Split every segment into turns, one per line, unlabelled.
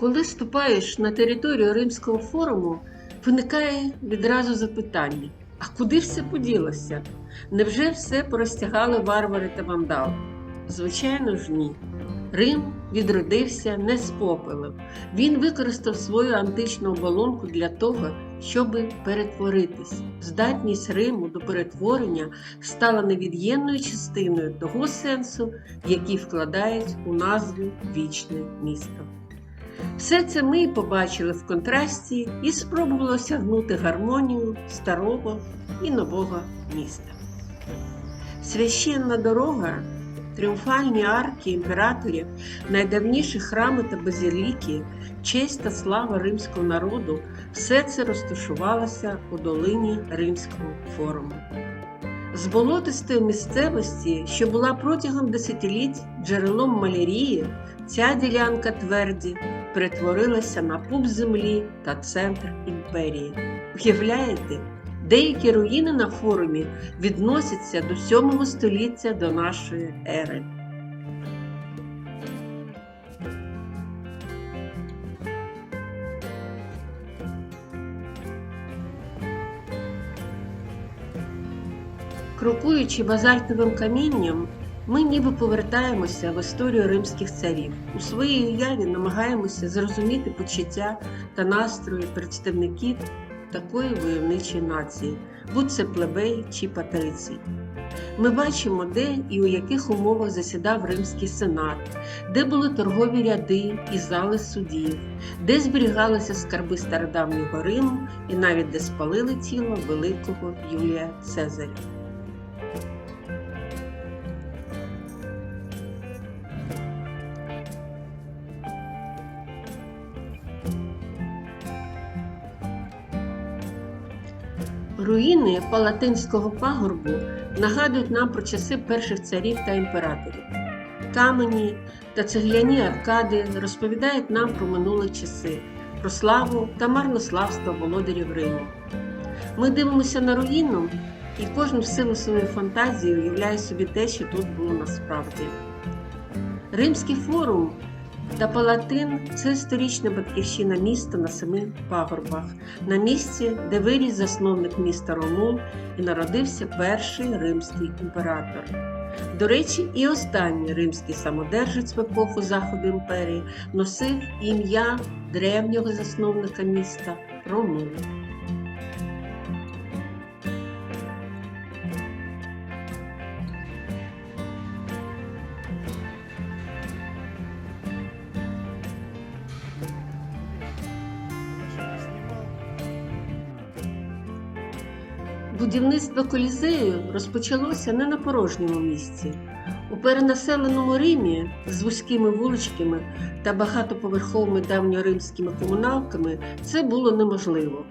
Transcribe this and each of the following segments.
Коли ступаєш на територію Римського форуму, виникає відразу запитання: а куди все поділося? Невже все порозтягали варвари та вандали? Звичайно ж, ні. Рим відродився не з попелу. Він використав свою античну оболонку для того, щоб перетворитись. Здатність Риму до перетворення стала невід'ємною частиною того сенсу, який вкладають у назву вічне місто. Все це ми побачили в контрасті і спробували осягнути гармонію старого і нового міста. Священна дорога, тріумфальні арки імператорів, найдавніші храми та базиліки, честь та слава римського народу все це розташувалося у долині Римського форуму. З болотистої місцевості, що була протягом десятиліть джерелом малярії, ця ділянка тверді перетворилася на пуп землі та центр імперії. Уявляєте, деякі руїни на форумі відносяться до 7 століття до нашої ери. Крокуючи базальтовим камінням, ми ніби повертаємося в історію римських царів. У своїй уяві намагаємося зрозуміти почуття та настрої представників такої войовничої нації, будь це плебей чи патрицій. Ми бачимо, де і у яких умовах засідав римський сенат, де були торгові ряди і зали судів, де зберігалися скарби стародавнього Риму і навіть де спалили тіло великого Юлія Цезаря. Руїни Палатинського пагорбу нагадують нам про часи перших царів та імператорів. Камені та цегляні аркади розповідають нам про минулі часи, про славу та марнославство володарів Риму. Ми дивимося на руїну, і кожен в силу своєї фантазії уявляє собі те, що тут було насправді. Римський форум та Палатин це історична батьківщина міста на семи пагорбах, на місці, де виріс засновник міста Ромул і народився перший римський імператор. До речі, і останній римський самодержець в епоху Заходу імперії носив ім'я древнього засновника міста Ромул. Будівництво колізею розпочалося не на порожньому місці. У перенаселеному Римі з вузькими вуличками та багатоповерховими давньоримськими комуналками це було неможливо.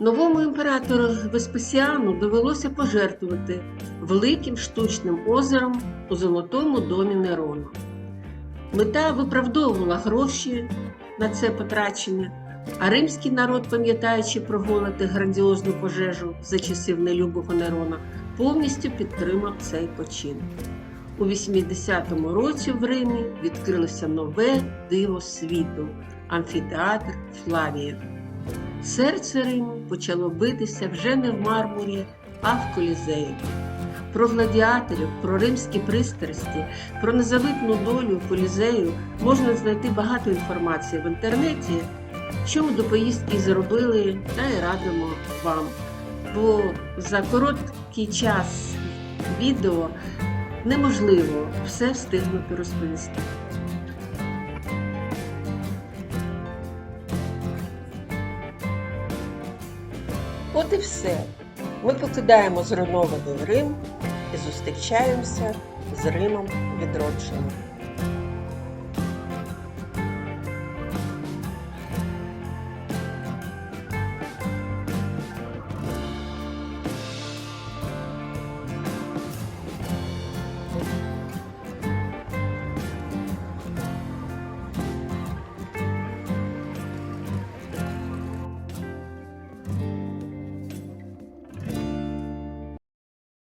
Новому імператору Веспасіану довелося пожертвувати великим штучним озером у Золотому домі Нерона. Мета виправдовувала гроші на це потрачення, а римський народ, пам'ятаючи про голод і грандіозну пожежу за часів нелюбого Нерона, повністю підтримав цей почин. У 80-му році в Римі відкрилося нове диво світу амфітеатр Флавія. Серце Риму почало битися вже не в мармурі, а в колізеї. Про гладіаторів, про римські пристрасті, про незавитну долю колізею можна знайти багато інформації в інтернеті, що ми до поїздки зробили, та й радимо вам. Бо за короткий час відео неможливо все встигнути розповісти. От і все. Ми покидаємо зруйнований Рим і зустрічаємося з Римом відродженим.